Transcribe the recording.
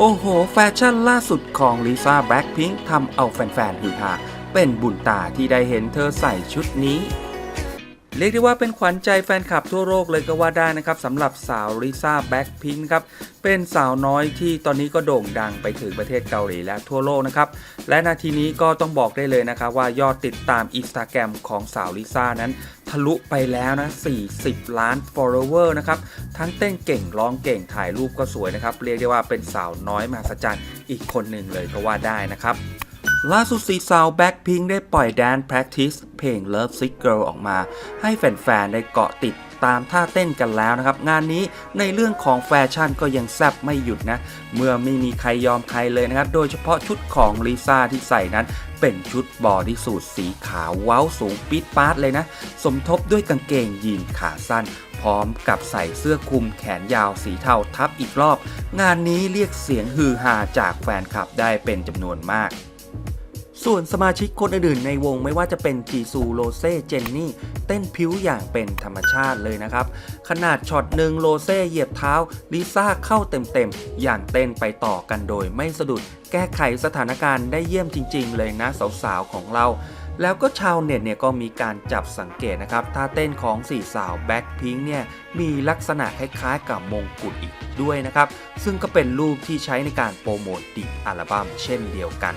โอ้โห แฟชั่นล่าสุดของลิซ่าแบล็คพิงค์ทำเอาแฟนๆฮือฮาเป็นบุญตาที่ได้เห็นเธอใส่ชุดนี้ เรียกได้ว่าเป็นขวัญใจแฟนคลับทั่วโลกเลยก็ว่าได้นะครับสำหรับสาวลิซ่าแบล็ k พิงค์ครับเป็นสาวน้อยที่ตอนนี้ก็โด่งดังไปถึงประเทศเกาหลีและทั่วโลกนะครับและนาทีนี้ก็ต้องบอกได้เลยนะครับว่ายอดติดตามอินสตาแกรมของสาวลิซ่านั้น ทะลุไปแล้วนะ 40 ล้าน follower นะครับทั้งเต้นเก่งร้องเก่งถ่ายรูปก็สวยนะครับเรียกได้ว่าเป็นสาวน้อยมหัศจรรย์อีกคนหนึ่งเลยก็ว่าได้นะครับ ล่าสุดสีสาวแบ็คพิงได้ปล่อย Dance Practice เพลง Love Sick Girl ออกมา ให้แฟนๆ ได้เกาะติดตามท่าเต้นกันแล้วนะครับ งานนี้ในเรื่องของแฟชั่นก็ยังแซบไม่หยุดนะ เมื่อไม่มีใครยอมใครเลยนะครับ โดยเฉพาะชุดของลิซ่าที่ใส่นั้นเป็นชุดบอดี้สูทสีขาวเว้าสูงปิดปาร์ตเลยนะ สมทบด้วยกางเกงยีนขาสั้น พร้อมกับใส่เสื้อคลุมแขนยาวสีเทาทับอีกรอบ งานนี้เรียกเสียงฮือฮาจากแฟนคลับได้เป็นจำนวนมาก ส่วนสมาชิกคนอื่นๆในวงไม่ว่าจะเป็นจีซูโรเซ่เจนนี่เต้นพิ้วอย่างเป็นธรรมชาติเลยนะครับ ขนาดช็อตหนึ่งโรเซ่เหยียบเท้าลิซ่าเข้าเต็มๆ อย่างเต้นไปต่อกันโดยไม่สะดุด แก้ไขสถานการณ์ได้เยี่ยมจริง ๆ เลยนะสาวๆ ของเราแล้วก็ชาวเน็ตเนี่ยก็มีการจับสังเกตนะครับท่าเต้นของสี่สาวแบ็คพิงค์เนี่ยมีลักษณะคล้ายๆกับมงกุฎอีกด้วยนะครับ ซึ่งก็เป็นรูปที่ใช้ในการโปรโมทดิอัลบั้มเช่นเดียวกัน